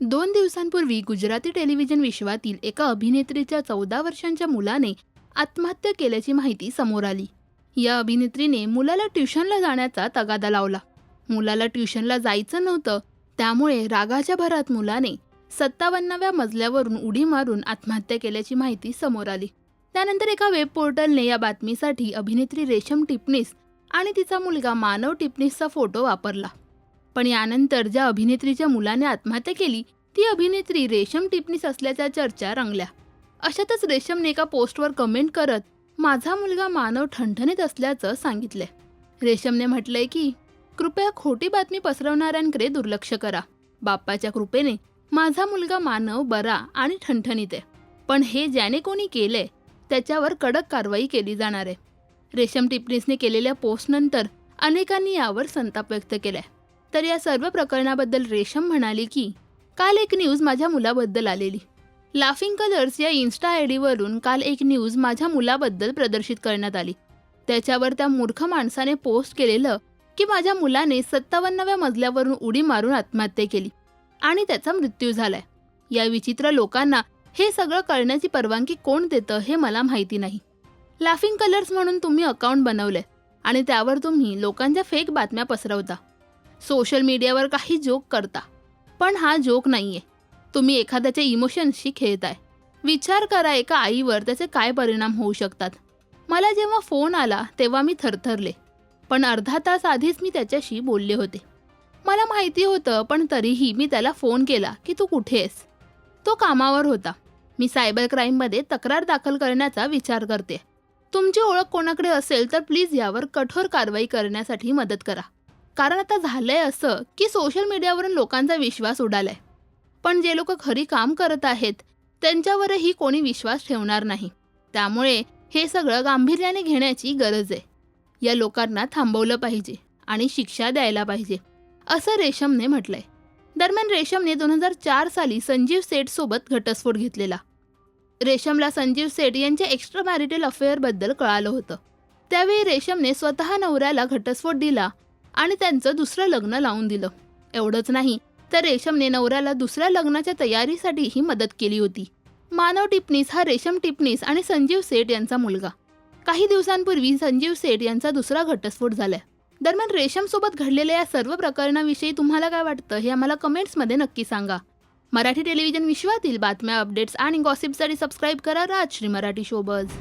दोन दिवसांपूर्वी गुजराती टेलिव्हिजन विश्वातील एका अभिनेत्रीच्या चौदा वर्षांच्या मुलाने आत्महत्या केल्याची माहिती समोर आली. या अभिनेत्रीने मुलाला ट्युशनला जाण्याचा तगादा लावला. मुलाला ट्युशनला जायचं नव्हतं त्यामुळे रागाच्या भरात मुलाने सत्तावन्नाव्या मजल्यावरून उडी मारून आत्महत्या केल्याची माहिती समोर आली. त्यानंतर एका वेब पोर्टलने या बातमीसाठी अभिनेत्री रेशम टिपणीस आणि तिचा मुलगा मानव टिपणीसचा फोटो वापरला. पण यानंतर ज्या अभिनेत्रीच्या मुलाने आत्महत्या केली ती अभिनेत्री रेशम टिपणीस असल्याच्या चर्चा रंगल्या. अशातच रेशमने एका पोस्टवर कमेंट करत माझा मुलगा मानव ठणठणीत असल्याचं सांगितलंय. रेशमने म्हटलंय की कृपया खोटी बातमी पसरवणाऱ्यांकडे दुर्लक्ष करा. बाप्पाच्या कृपेने माझा मुलगा मानव बरा आणि ठणठणीत आहे. पण हे ज्याने कोणी केलंय त्याच्यावर कडक कारवाई केली जाणार आहे. रेशम टिपणीसने केलेल्या पोस्टनंतर अनेकांनी यावर संताप व्यक्त केलाय. तर या सर्व प्रकरणाबद्दल रेशम म्हणाली की काल एक न्यूज माझ्या मुलाबद्दल आलेली. लाफिंग कलर्स या इन्स्टा आय डीवरून काल एक न्यूज माझ्या मुलाबद्दल प्रदर्शित करण्यात आली. त्याच्यावर त्या मूर्ख माणसाने पोस्ट केलेलं की माझ्या मुलाने सत्तावन्नव्या मजल्यावरून उडी मारून आत्महत्या केली आणि त्याचा मृत्यू झालाय. या विचित्र लोकांना हे सगळं करण्याची परवानगी कोण देतं हे मला माहिती नाही. लाफिंग कलर्स म्हणून तुम्ही अकाउंट बनवलंय आणि त्यावर तुम्ही लोकांच्या फेक बातम्या पसरवता. सोशल मीडियावर काही जोक करता. पण हा जोक नाहीये. तुम्ही एखाद्याच्या इमोशन्सशी खेळताय. विचार करा एका आईवर त्याचे काय परिणाम होऊ शकतात. मला जेव्हा फोन आला तेव्हा मी थरथरले. पण अर्धा तास आधीच मी त्याच्याशी बोलले होते. मला माहिती होतं पण तरीही मी त्याला फोन केला की तू कुठे आहेस? तो कामावर होता. मी सायबर क्राईममध्ये तक्रार दाखल करण्याचा विचार करते. तुमची ओळख कोणाकडे असेल तर प्लीज यावर कठोर कारवाई करण्यासाठी मदत करा. कारण आता झालंय असं की सोशल मीडियावरून लोकांचा विश्वास उडालाय. पण जे लोक खरी काम करत आहेत त्यांच्यावरही कोणी विश्वास ठेवणार नाही. त्यामुळे हे सगळं गांभीर्याने घेण्याची गरज आहे. या लोकांना थांबवलं पाहिजे आणि शिक्षा द्यायला पाहिजे असं रेशमने म्हटलंय. दरम्यान रेशमने दोन हजार चार साली संजीव सेठ सोबत घटस्फोट घेतलेला. रेशमला संजीव सेठ यांच्या एक्स्ट्रा मॅरिटल अफेअरबद्दल कळालं होतं. त्यावेळी रेशमने स्वतः नवऱ्याला घटस्फोट दिला आणि त्यांचं दुसरं लग्न लावून दिलं. एवढंच नाही तर रेशमने नवऱ्याला दुसऱ्या लग्नाच्या तयारीसाठीही मदत केली होती. मानव टिपणीस हा रेशम टिपणीस आणि संजीव सेठ यांचा मुलगा. काही दिवसांपूर्वी संजीव सेठ यांचा दुसरा घटस्फोट झालाय दरम्यान रेशम सोबत घडलेल्या या सर्व प्रकरणाविषयी तुम्हाला काय वाटतं हे आम्हाला कमेंट्समध्ये नक्की सांगा. मराठी टेलिव्हिजन विश्वातील बातम्या अपडेट्स आणि गॉसिपसाठी सबस्क्राईब करा राजश्री मराठी शोबज